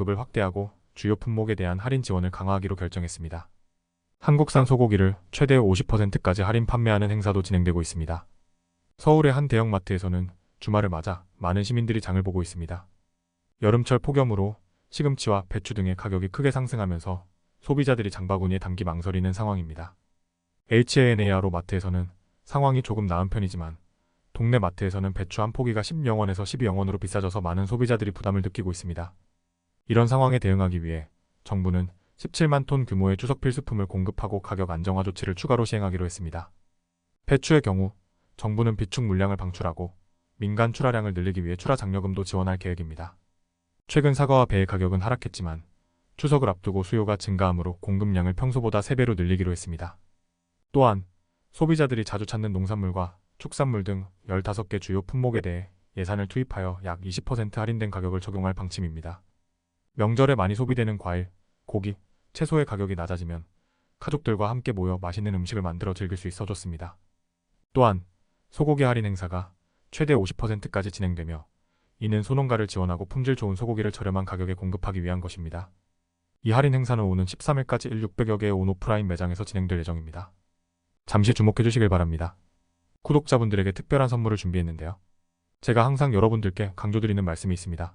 공급을 확대하고 주요 품목에 대한 할인 지원을 강화하기로 결정했습니다. 한국산 소고기를 최대 50%까지 할인 판매하는 행사도 진행되고 있습니다. 서울의 한 대형마트에서는 주말을 맞아 많은 시민들이 장을 보고 있습니다. 여름철 폭염으로 시금치와 배추 등의 가격이 크게 상승하면서 소비자들이 장바구니에 담기 망설이는 상황입니다. HANA로 마트에서는 상황이 조금 나은 편이지만 동네 마트에서는 배추 한 포기가 10영원에서 12영원으로 비싸져서 많은 소비자들이 부담을 느끼고 있습니다. 이런 상황에 대응하기 위해 정부는 17만 톤 규모의 추석 필수품을 공급하고 가격 안정화 조치를 추가로 시행하기로 했습니다. 배추의 경우 정부는 비축 물량을 방출하고 민간 출하량을 늘리기 위해 출하 장려금도 지원할 계획입니다. 최근 사과와 배의 가격은 하락했지만 추석을 앞두고 수요가 증가하므로 공급량을 평소보다 3배로 늘리기로 했습니다. 또한 소비자들이 자주 찾는 농산물과 축산물 등 15개 주요 품목에 대해 예산을 투입하여 약 20% 할인된 가격을 적용할 방침입니다. 명절에 많이 소비되는 과일, 고기, 채소의 가격이 낮아지면 가족들과 함께 모여 맛있는 음식을 만들어 즐길 수 있어 좋습니다. 또한 소고기 할인 행사가 최대 50%까지 진행되며 이는 소농가를 지원하고 품질 좋은 소고기를 저렴한 가격에 공급하기 위한 것입니다. 이 할인 행사는 오는 13일까지 1600여 개의 온 오프라인 매장에서 진행될 예정입니다. 잠시 주목해 주시길 바랍니다. 구독자분들에게 특별한 선물을 준비했는데요. 제가 항상 여러분들께 강조드리는 말씀이 있습니다.